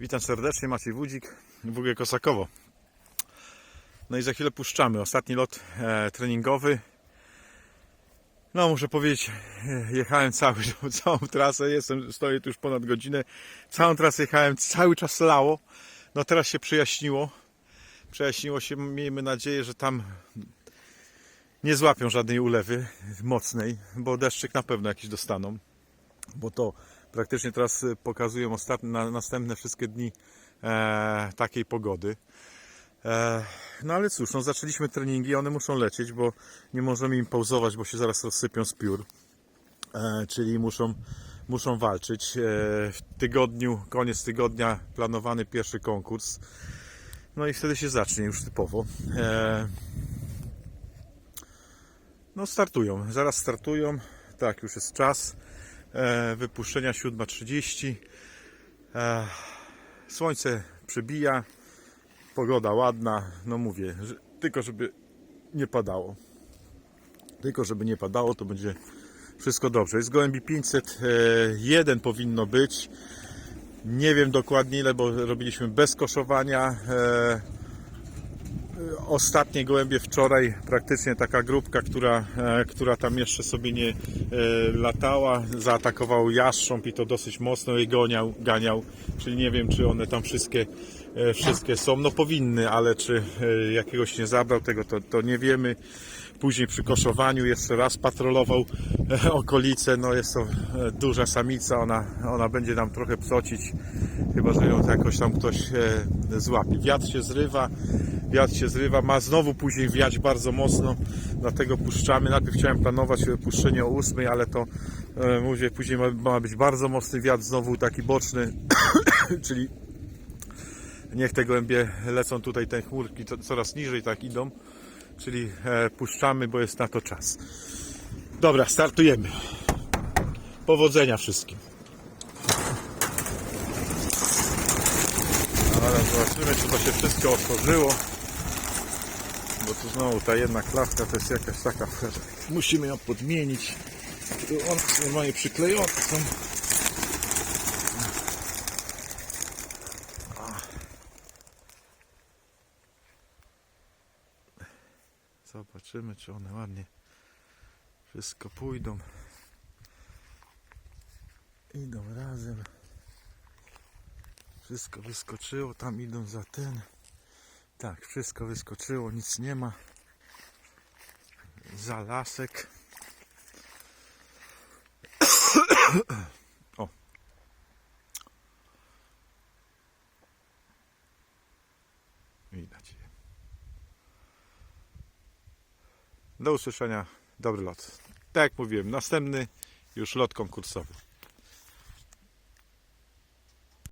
Witam serdecznie, Maciej Wódzik, WG Kosakowo. No i za chwilę puszczamy. Ostatni lot e, treningowy. No muszę powiedzieć, e, jechałem cały, całą trasę, jestem, stoję tu już ponad godzinę. Całą trasę jechałem, cały czas lało. No teraz się przejaśniło. Przejaśniło się, miejmy nadzieję, że tam nie złapią żadnej ulewy mocnej, bo deszczyk na pewno jakiś dostaną. Bo to praktycznie teraz y, pokazują ostatnie, na, następne wszystkie dni e, takiej pogody. E, no ale cóż, no zaczęliśmy treningi, one muszą lecieć, bo nie możemy im pauzować, bo się zaraz rozsypią z piór. E, czyli muszą, muszą walczyć. E, w tygodniu, koniec tygodnia planowany pierwszy konkurs. No i wtedy się zacznie już typowo. E, no startują, zaraz startują. Tak, już jest czas. E, wypuszczenia 7.30. E, słońce przybija. Pogoda ładna. No mówię, że, tylko żeby nie padało. Tylko żeby nie padało, to będzie wszystko dobrze. Jest gołębi 501 powinno być. Nie wiem dokładnie ile, bo robiliśmy bez koszowania. Ostatnie gołębie wczoraj, praktycznie taka grupka, która, e, która tam jeszcze sobie nie e, latała, zaatakował jastrząb i to dosyć mocno jej goniał, ganiał, czyli nie wiem czy one tam wszystkie, e, wszystkie są, no powinny, ale czy jakiegoś nie zabrał, tego to, to nie wiemy. Później przy koszowaniu jeszcze raz patrolował e, okolice, no jest to e, duża samica, ona, ona będzie nam trochę psocić, chyba że ją jakoś tam ktoś e, złapie. Wiatr się zrywa, wiatr się zrywa, ma znowu później wiać bardzo mocno, dlatego puszczamy. Najpierw chciałem planować puszczenie o 8, ale to mówię, później ma, ma być bardzo mocny wiatr, znowu taki boczny, czyli niech te gołębie lecą tutaj, te chmurki coraz niżej tak idą, czyli e, puszczamy, bo jest na to czas. Dobra, startujemy. Powodzenia wszystkim. Ale zobaczymy, czy to się wszystko otworzyło. Bo tu znowu ta jedna klatka to jest jakaś taka, musimy ją podmienić. Tu one normalnie przyklejone są. Zobaczymy, czy one ładnie wszystko pójdą. Idą razem. Wszystko wyskoczyło, tam idą za ten. Tak, wszystko wyskoczyło, nic nie ma. Za lasek. o. Widać Do usłyszenia. Dobry lot. Tak jak mówiłem, następny już lot konkursowy.